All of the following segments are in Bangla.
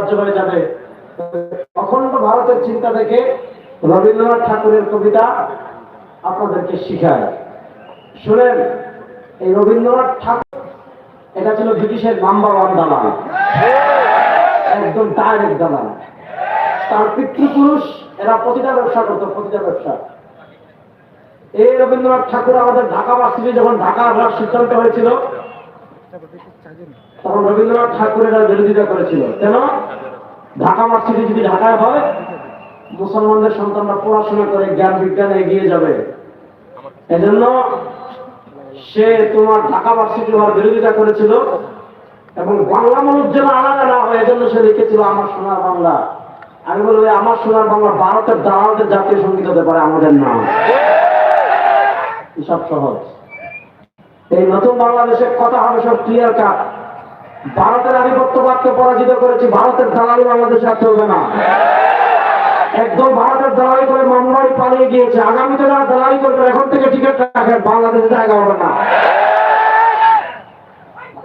রাজ্য হয়ে যাবে। অখণ্ড ভারতের চিন্তা থেকে রবীন্দ্রনাথ ঠাকুরের কবিতা আপনাদেরকে শিখায়। শুনেন, এই রবীন্দ্রনাথ ঠাকুর, এটা ছিল ব্রিটিশের নাম্বার ওয়ান দালাল। একদম ডাইরেক্ট দালাল। তার পিতৃপুরুষ, এরা প্রতিটা ব্যবসা করতো, প্রতিটা ব্যবসা। এই রবীন্দ্রনাথ ঠাকুর আমাদের ঢাকা বাসীকে যখন ঢাকা আসার সিদ্ধান্ত হয়েছিল তখন রবীন্দ্রনাথ ঠাকুরের বিরোধিতা করেছিল। কেন? ঢাকা ভার্সিটি যদি ঢাকায় হয়, মুসলমানদের সন্তানরা পড়াশোনা করে, জ্ঞান বিজ্ঞানে এগিয়ে যাবে। এজন্য সে তোমার ঢাকা ভার্সিটি হওয়ার বিরোধিতা করেছিল এবং বাংলা মানুষ যেন আলাদা না হয়, এজন্য সে লিখেছিল, আমার সোনার বাংলা। আমি বলব আমার সোনার বাংলা ভারতের দালালদের জাতীয় সংগীত হতে পারে, আমাদের নাম। সব সহজ। এই নতুন বাংলাদেশের কথা হবে সব ক্লিয়ার কাট ভারতের আধিপত্যবাদকে পরাজিত করেছি, ভারতের দালালি বাংলাদেশে আর চলবে না। একদম ভারতের দালালি করে মামলারি পালিয়ে গিয়েছে। আগামীতে যারা দালালি করবে, এখন থেকে টিকিট রাখেন, বাংলাদেশে জায়গা হবে না।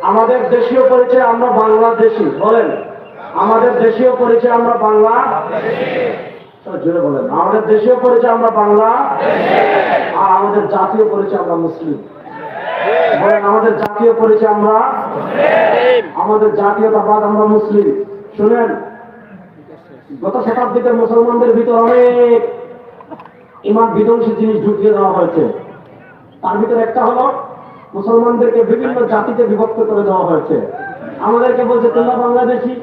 আমাদের দেশীয় পরিচয় আমরা বাংলাদেশি, বলেন। আমাদের দেশীয় পরিচয় আমরা বাংলা। জোরে বলেন। আমাদের দেশীয় পরিচয় আমরা বাংলা। আর আমাদের জাতীয় পরিচয় আমরা মুসলিম। বলেন, আমাদের জাতীয় পরিচয় আমরা আমাদের জাতীয়তাবাদ, আমরা মুসলিম। শুনেন, গত শতাব্দীতে মুসলমানদের ভিতর অনেক ইমান বিধ্বংসী জিনিস ঢুকিয়ে দেওয়া হয়েছে। তার ভিতরে একটা হলো, মুসলমানদেরকে বিভিন্ন জাতিতে বিভক্ত করে দেওয়া হয়েছে। আমাদেরকে বলছে, তোমরা বাংলাদেশি?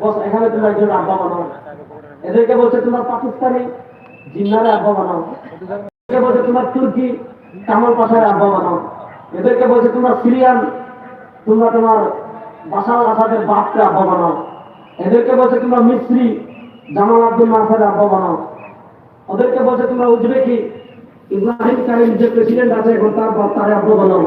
বস, এখানে তোমরা একজন আব্বা বানাও এদেরকে বলছে, তোমরা পাকিস্তানি? জিন্নারে আব্বা বানাও এদেরকে বলছে, তোমার তুর্কি? কামাল পাশায় আব্বা বানাও এদেরকে বলছে, তোমরা সিরিয়ান? তোমরা তোমার বাসার আসাদের বাপকে আব্বা বানাও। এদেরকে বলছে তোমরা মিস্ত্রি, জামাল আব্দুল মাসাদ আব্বা বানাও। ওদেরকে বলছে তোমরা উজবেকি, ইব্রাহিম কারিম যে প্রেসিডেন্ট আছে, এখন তার তারে আব্বা বানাও।